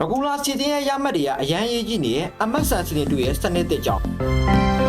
ရကူလာစီတင်ရဲ့ရမှတ်တွေကအရန်ရေးကြည့်နေရဲ့အမတ်ဆန်စီတင်တူရဲ့စနစ်တစ်ကြောင့်ဟုတ်ပါရဲ့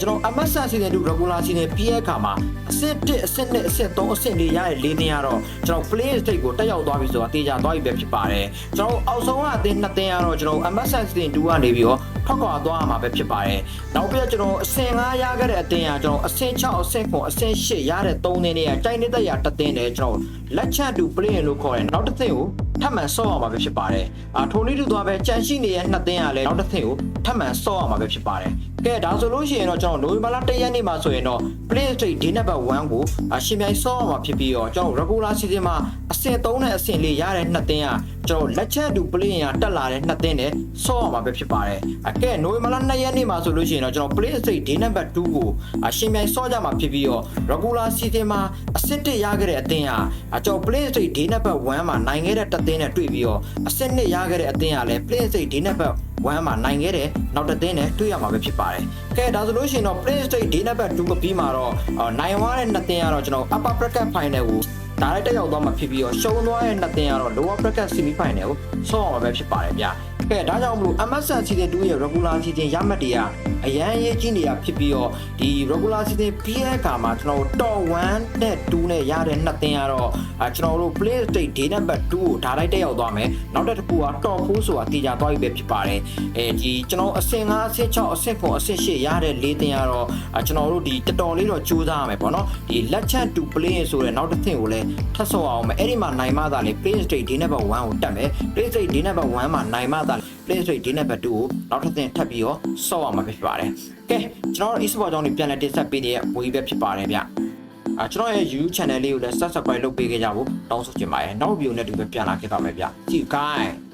ကျွန်တော်အမတ်ဆန်စီတင်တူရကူလာစီတင်ပြီးရဲ့အခါမှာအဆင့်1အဆင့်2အဆင့်3အဆင့်4ရရဲ့လေးတင်ရတော့ကျွန်တော် play state ကိုတက်ရောက်သွားပြီဆိုတာတေချာသွားပြီပဲဖြစ်ပါတယ်ကျွန်တော်အောက်ဆုံးကအသင်း2တင်ရတော့ကျွန်တော်အမတ်ဆန်စီတင်တူကနေပြီးတော့ထွက်ခွာသွားရမှာပဲဖြစ်ပါတယ်နောက်ပြီးတော့ကျွန်တော်အဆင့်5ရခဲ့တဲ့အသင်းကကျွန်တော်အဆင့်6အဆင့်9အဆင့်8ရတဲ့3တင်တွေကတိုက်နေတဲ့ရတစ်တင်တယ်ကျွန်တော်လက်ချက်တူ play လို့ခေါ်တယ်နောက်တစ်သင်းကို ထပ်မံဆော့ရမှာပဲဖြစ်ပါတယ်။အာထိုနည်းတူသွားပဲကြန့်ရှိနေတဲ့နှစ်သင်းကလည်းနောက်တစ်သင်းကိုထပ်မံဆော့ရမှာပဲဖြစ်ပါတယ်။ကဲဒါဆိုလို့ရှိရင်တော့ကျွန်တော်နိုဝင်ဘာလ1ရက်နေ့မှာဆိုရင်တော့ Play State Day Number 1ကိုအရှင်မြိုင်ဆော့ရမှာဖြစ်ပြီးတော့ကျွန်တော် regular season မှာအဆင့်3နဲ့အဆင့်4ရတဲ့နှစ်သင်းကကျွန်တော်လက်ချက်တူ play ရတက်လာတဲ့နှစ်သင်းနဲ့ဆော့ရမှာပဲဖြစ်ပါတယ်။အကဲနိုဝင်ဘာလ2ရက်နေ့မှာဆိုလို့ရှိရင်တော့ကျွန်တော် Play State Day Number 2ကိုအရှင်မြိုင်ဆော့ကြမှာဖြစ်ပြီးတော့ regular season မှာအဆင့်1ရခဲ့တဲ့အသင်းကအကျွန်တော် Play State Day Number 1မှာနိုင်ခဲ့တဲ့တစ်သင်းနဲ့တွေ့ပြီးတော့အဆင့်2ရခဲ့တဲ့အသင်းကလည်း Play State Day Number 1မှာနိုင်ခဲ့တဲ့နောက်တစ်သင်းနဲ့တွေ့ရမှာပဲဖြစ်ပါတယ်။ကဲဒါဆိုလို့ရှိရင်တော့ Play State Day Number 2ကိုပြီးမှာတော့အော်နိုင်သွားတဲ့နှစ်သင်းကတော့ကျွန်တော် Upper Bracket Final ကိုဒါလိုက်တက်ရောက်သွားမှာဖြစ်ပြီးတော့ရှုံးသွားတဲ့နှစ်သင်းကတော့ Lower Bracket Semi Final ကိုဆော့အောင်ပဲဖြစ်ပါတယ်ဗျာ။ ကဲဒါကြောင့်မလို့ MSN Season 2ရဲ့ Regular Season ရမှတ်တွေကအရန်ရေးကြီးနေတာဖြစ်ပြီးတော့ဒီ Regular Season ပြီးတဲ့အခါမှာကျွန်တော်တို့ Top 1နဲ့2နဲ့ရတဲ့နှစ်သင်းကတော့အာကျွန်တော်တို့ Play State Day Number 2ကိုဒါလိုက်တက်ရောက်သွားမယ်။နောက်တစ်ခုက Top 4ဆိုတာတည်ကြသွားပြီပဲဖြစ်ပါတယ်။အဲဒီကျွန်တော်အဆင့်5အဆင့်6အဆင့်9အဆင့်8ရတဲ့၄သင်းကတော့အာကျွန်တော်တို့ဒီတော်တော်လေးတော့ကြိုးစားရမယ်ပေါ့နော်။ဒီလက်ချက် to play ဆိုတဲ့နောက်တစ်သင်းကိုလည်းထပ်ဆော့အောင်မယ်။အဲ့ဒီမှာနိုင်မှသာလေ Play State Day Number 1ကိုတက်မယ်။ Play State Day Number 1မှာနိုင်မှသာ Play State Day Number 2ကိုနောက်တစ်သင်းထပ်ပြီးတော့ဆော့အောင်မှာဖြစ်ပါတယ်။ကဲကျွန်တော်တို့ e-sport ကြောင့်ပြန်လည်တင်ဆက်ပေးနေတဲ့ဝေးပဲဖြစ်ပါတယ်ဗျ။အာကျွန်တော်ရဲ့ YouTube channel လေးကိုလည်း subscribe လုပ်ပေးခဲ့ကြဖို့တောင်းဆိုချင်ပါတယ်။နောက်ဗီဒီယိုနဲ့တူပဲပြန်လာခဲ့ပါမယ်ဗျ။ See you guys